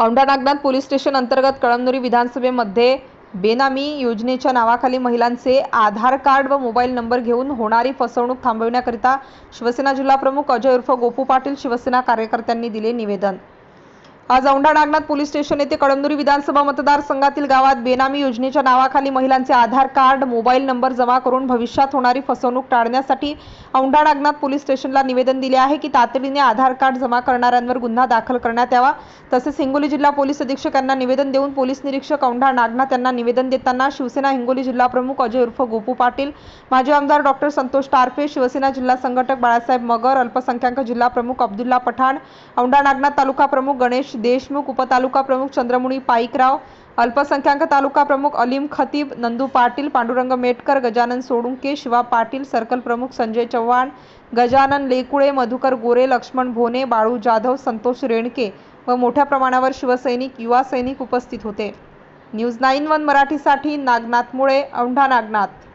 Aundha Nagnath police station अंतर्गत कळमनुरी विधानसभेमध्ये बेनामी योजनेच्या नावाखाली महिलांचे आधार कार्ड व मोबाईल नंबर घेऊन होणारी फसवणूक थांबविण्याकरिता शिवसेना जिल्हाप्रमुख अजय उर्फ गोपू पाटील शिवसेना कार्यकर्त्यांनी दिले निवेदन. आज औंढा नागनाथ पोलीस स्टेशन येथे कळमनुरी विधानसभा मतदारसंघातील गावात बेनामी योजनेच्या नावाखाली महिलांचे आधार कार्ड मोबाईल नंबर जमा करून भविष्यात होणारी फसवणूक टाळण्यासाठी औंढा नागनाथ पोलीस स्टेशनला निवेदन दिले आहे की तातडीने आधार कार्ड जमा करणाऱ्यांवर गुन्हा दाखल करण्यात यावा. तसेच हिंगोली जिल्हा पोलीस अधीक्षकांना निवेदन देऊन पोलीस निरीक्षक औंढा नागनाथ यांना निवेदन देताना शिवसेना हिंगोली जिल्हा प्रमुख अजय उर्फ गोपू पाटील माजी आमदार डॉक्टर संतोष टारफे शिवसेना जिल्हा संघटक बाळासाहेब मगर अल्पसंख्याक जिल्हा प्रमुख अब्दुल्ला पठाण औंढा नागनाथ तालुका प्रमुख गणेश देशमुख उपतालुका प्रमुख चंद्रमुनी पाईकराव अल्पसंख्याक तालुका प्रमुख अलीम खतीब नंदू पाटील पांडुरंग मेटकर गजानन सोडुंके शिवा पाटील सर्कल प्रमुख संजय चव्हाण गजानन लेकुळे मधुकर गोरे लक्ष्मण भोने बाळू जाधव संतोष रेणके व मोठ्या प्रमाणावर शिवसैनिक युवा सैनिक उपस्थित होते. न्यूज नाईन वन मराठीसाठी नागनाथ मुळे औंढा नागनाथ.